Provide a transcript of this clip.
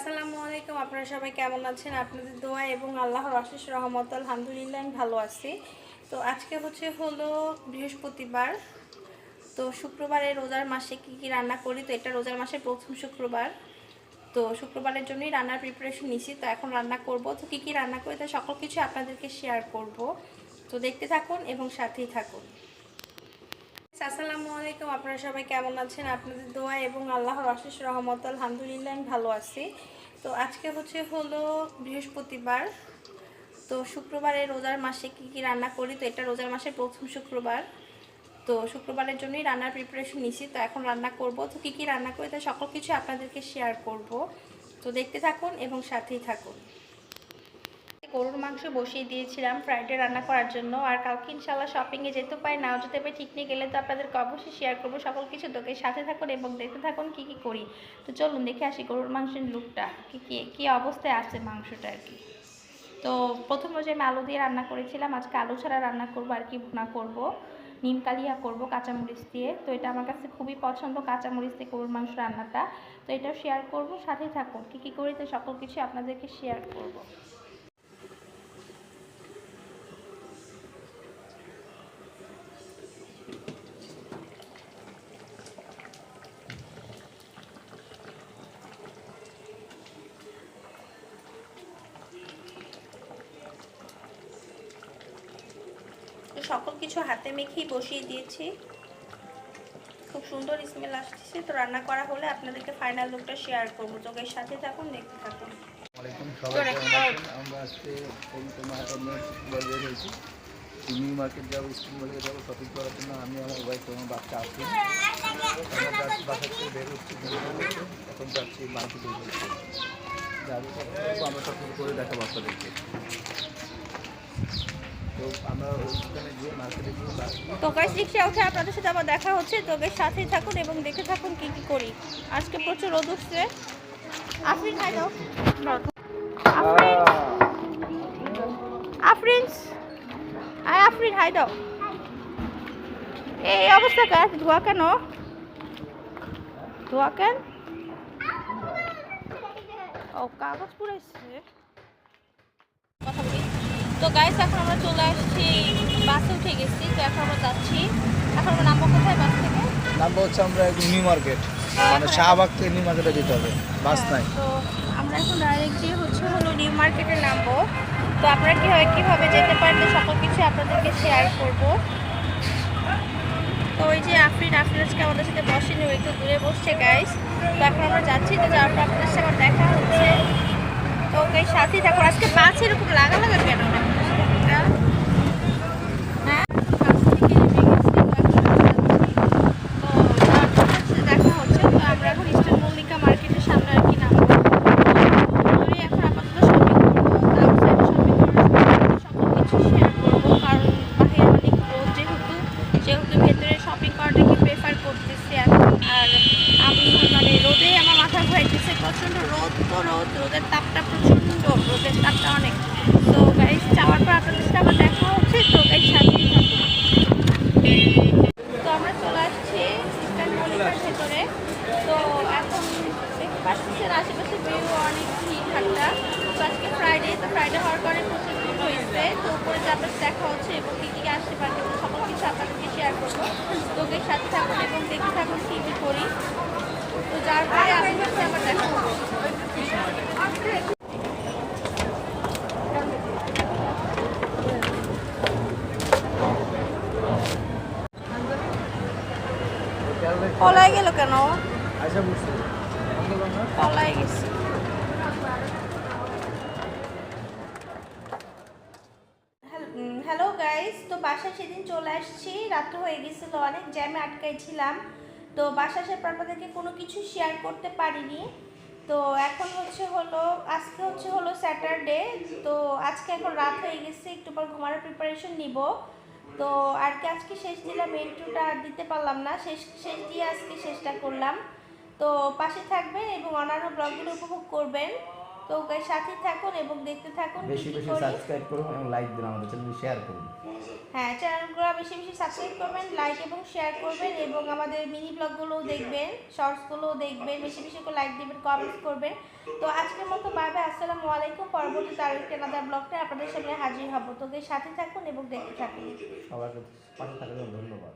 আসসালামু আলাইকুম। আপনারা সবাই কেমন আছেন? আপনাদের দোয়া এবং আল্লাহর অশেষ রহমত, আলহামদুলিল্লাহ আমি ভালো আছি। তো আজকে হচ্ছে হলো বৃহস্পতিবার। তো শুক্রবারে রোজার মাসে কি কি রান্না করি? তো এটা রোজার মাসের প্রথম শুক্রবার। তো শুক্রবারের জন্যই রান্নার প্রিপারেশন নিছি, তো এখন রান্না করব। তো কি কি রান্না করি তা সকল কিছু আপনাদেরকে শেয়ার করব। তো দেখতে থাকুন এবং সাথেই থাকুন। আসসালামু আলাইকুম। আপনারা সবাই কেমন আছেন? আপনাদের দোয়া এবং আল্লাহর অশেষ রহমত, আলহামদুলিল্লাহ, আমি ভালো আছি। তো আজকে হচ্ছে হলো বৃহস্পতিবার। তো শুক্রবারে রোজার মাসে কি কি রান্না করি? তো এটা রোজার মাসের প্রথম শুক্রবার। তো শুক্রবারের জন্যই রান্নার প্রিপারেশন নিছি। তো এখন রান্না করব। তো কি কি রান্না করি? তা সকল কিছু আপনাদেরকে শেয়ার করব। তো দেখতে থাকুন এবং সাথেই থাকুন। গরুর মাংস বসিয়ে দিয়েছিলাম, ফ্রাইডে রান্না করার জন্য। আর কালকে ইনশাল্লাহ শপিংয়ে যেতে পারি নাও যেতে পারি ঠিক নিয়ে গেলে তো আপনাদেরকে অবশ্যই শেয়ার করব। সকল কিছু তোকে সাথে থাকুন এবং দেখতে থাকুন কি কি করি। তো চলুন দেখে আসি গরুর মাংসের লুকটা কি কি, কী অবস্থায় আছে মাংসটা আর কি। তো প্রথম রোজে আমি আলু দিয়ে রান্না করেছিলাম। আজকে আলু ছাড়া রান্না করব আর কি, ভুনা করব। নিম কালিয়া করব, কাঁচামরিচ দিয়ে। তো এটা আমার কাছে খুবই পছন্দ, কাঁচামরিচ দিয়ে গরুর মাংস রান্নাটা। তো এটাও শেয়ার করব, সাথেই থাকুন। কী কী করি তো সকল কিছু আপনাদেরকে শেয়ার করব। সকল কিছু হাতে মেখেই বসিয়ে দিয়েছি। খুব সুন্দর স্মেল আসছে তো রান্না করা হলে আপনাদেরকে ফাইনাল লুকটা শেয়ার করব। তোকে সাথে থাকুন দেখতে থাকুন। আমরা আজকে নিউ মার্কেট যাব স্কুল মার্কেট যাব শপিং করার জন্য। আমি আমার ওয়াইফ আমার বাচ্চা আছি। আমরা বাসা থেকে বের হচ্ছি এখন যাচ্ছি মার্কেটে যাব আমরা সব করে দেখাবো আপনাদেরকে। তো আমরা ওখানে গিয়ে বাস রিক্সা উঠে আপনাদের সাথে আবার দেখা হচ্ছে। তোকে সাথেই থাকুন এবং দেখে থাকুন কি কি করি। আজকে প্রচুর রোদ উঠছে। আফরিন হাই দাও আফরিন। আফরিন। আয়, আফরিন হাই দাও। এই অবস্থা কার? ধোয়া কেন? ধোয়া কেন? ও, কাগজ পুরাইছে তো গাইস এখন আমরা চলে আসছি বাসে উঠে গেছি তো এখন আমরা যাচ্ছি। এখন আমরা নামবো কোথায় বাস থেকে? নামবো হচ্ছে আমরা নিউ মার্কেট মানে শাহবাগ থেকে নিউ মার্কেটে যেতে হবে বাস নাই। তো আমরা এখন ডাইরেক্ট দিয়ে হচ্ছে হলো নিউ মার্কেটে নামবো। তো আপনারা কীভাবে কীভাবে যেতে পারেন তো সকল কিছু আপনাদেরকে শেয়ার করব। তো ওই যে আফরিন আফরিন আজকে আমাদের সাথে বসেনি ওই তো দূরে বসছে গাইস তো এখন আমরা যাচ্ছি তো যাওয়ার পর আপনাদের সাথে আমার দেখা হচ্ছে। তো ওকে সাথেই থাকুন। আজকে বাস এরকম লাগা লাগা কেন হ্যাঁ বাস থেকে নেমে গেছি, তো এখন আমরা যাচ্ছি। তো যাওয়ার পর হচ্ছে দেখা হচ্ছে তো আমরা এখন ইস্টার্ন মল্লিকা মার্কেটের সামনে আর কি নামবো তো এখন আপাতত শপিং করব আউটসাইডে শপিং করব সকল কিছু শেয়ার করব কারণ বাইরে অনেক রোদ যেহেতু যেহেতু ভেতরে শপিং করাটাকে প্রেফার করতেছি এখন আর আমি মানে রোদে আমার মাথা ঘুরাইতেছে প্রচণ্ড রোদ তো রোদ, রোদের তাপটা প্রচণ্ড, রোদের তাপটা অনেক। তো গাইজ যাওয়ার পর আপনাদের সাথে আমার দেখা হচ্ছে, তো গাইজ সাথেই তো আমরা চলে আসছি ইস্টার্ন ভেতরে। তো এখন দেখতে আশেপাশে ভিউ অনেক ঠান্ডা তো আজকে ফ্রাইডে তো ফ্রাইডে হওয়ার কারণে প্রচুর ভিড় হয়েছে। তো উপরে আপনার দেখা হচ্ছে এবং কী কী আসতে পারে তো সকল কিছু আপনাদেরকে শেয়ার করব তোকে সাথে থাকুন এবং দেখে থাকুন কী কী করি তো যার পরে আমি হচ্ছে আমার দেখা হবে পলাই গেল কেন? আচ্ছা পলাই গেছে। হ্যালো গাইস তো বাসায় সেদিন চলে আসছি। রাত্র হয়ে গেছিল অনেক জ্যামে আটকাই ছিলাম তো বাসা আসার পর আপনাদেরকে কোনো কিছু শেয়ার করতে পারিনি। তো এখন হচ্ছে হলো আজকে হচ্ছে হলো স্যাটারডে তো আজকে এখন রাত হয়ে গেছে একটু পর ঘুমানোর প্রিপারেশন নিব। তো আর কি আজকে শেষ দিলাম এইটুটা আর দিতে পারলাম না। শেষ শেষ দিয়ে আজকে শেষটা করলাম। তো পাশে থাকবেন এবং অন্যান্য ব্লগগুলো উপভোগ করবেন। তো ওকে সাথে থাকুন এবং দেখতে থাকুন। বেশি বেশি সাবস্ক্রাইব করুন এবং লাইক দিন আমাদের চ্যানেল শেয়ার করুন। হ্যাঁ চ্যানেলগুলো বেশি বেশি সাবস্ক্রাইব করবেন লাইক এবং শেয়ার করবেন এবং আমাদের মিনি ব্লগগুলোও দেখবেন শর্টসগুলোও দেখবেন, বেশি বেশি করে লাইক দেবেন কমেন্টস করবেন। তো আজকের মতো বাই আসসালামু আলাইকুম। পরবর্তী তার কেনাদার ব্লগটা আপনাদের সামনে হাজির হব। তোকে সাথে থাকুন এবং দেখতে থাকুন। সবার পাশে থাকার জন্য ধন্যবাদ।